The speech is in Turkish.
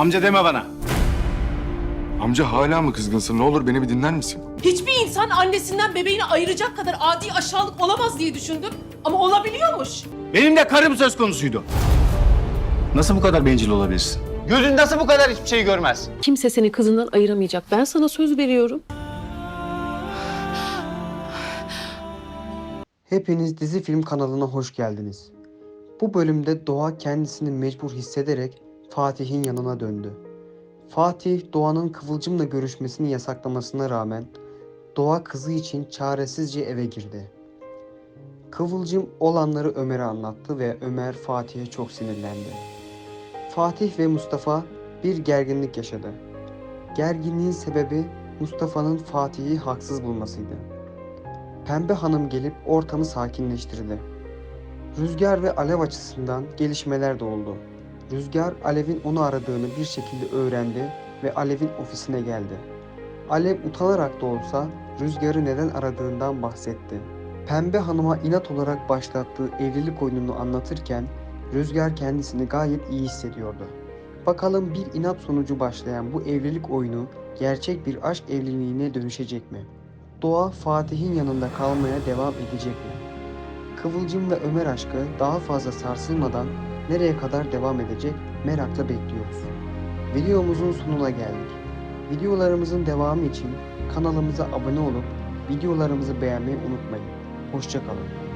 Amca deme bana. Amca hala mı kızgınsın? Ne olur beni bir dinler misin? Hiçbir insan annesinden bebeğini ayıracak kadar adi aşağılık olamaz diye düşündüm. Ama olabiliyormuş. Benim de karım söz konusuydu. Nasıl bu kadar bencil olabilirsin? Gözün nasıl bu kadar hiçbir şey görmez? Kimse seni kızından ayıramayacak. Ben sana söz veriyorum. Hepiniz dizi film kanalına hoş geldiniz. Bu bölümde Doğa kendisini mecbur hissederek Fatih'in yanına döndü. Fatih Doğan'ın Kıvılcım'la görüşmesini yasaklamasına rağmen Doğa kızı için çaresizce eve girdi. Kıvılcım olanları Ömer'e anlattı ve Ömer Fatih'e çok sinirlendi. Fatih ve Mustafa bir gerginlik yaşadı. Gerginliğin sebebi Mustafa'nın Fatih'i haksız bulmasıydı. Pembe Hanım gelip ortamı sakinleştirdi. Rüzgar ve Alev açısından gelişmeler de oldu. Rüzgar Alev'in onu aradığını bir şekilde öğrendi ve Alev'in ofisine geldi. Alev utanarak da olsa Rüzgar'ı neden aradığından bahsetti. Pembe Hanım'a inat olarak başlattığı evlilik oyununu anlatırken Rüzgar kendisini gayet iyi hissediyordu. Bakalım bir inat sonucu başlayan bu evlilik oyunu gerçek bir aşk evliliğine dönüşecek mi? Doğa Fatih'in yanında kalmaya devam edecek mi? Kıvılcım ve Ömer aşkı daha fazla sarsılmadan nereye kadar devam edecek merakla bekliyoruz. Videomuzun sonuna geldik. Videolarımızın devamı için kanalımıza abone olup videolarımızı beğenmeyi unutmayın. Hoşçakalın.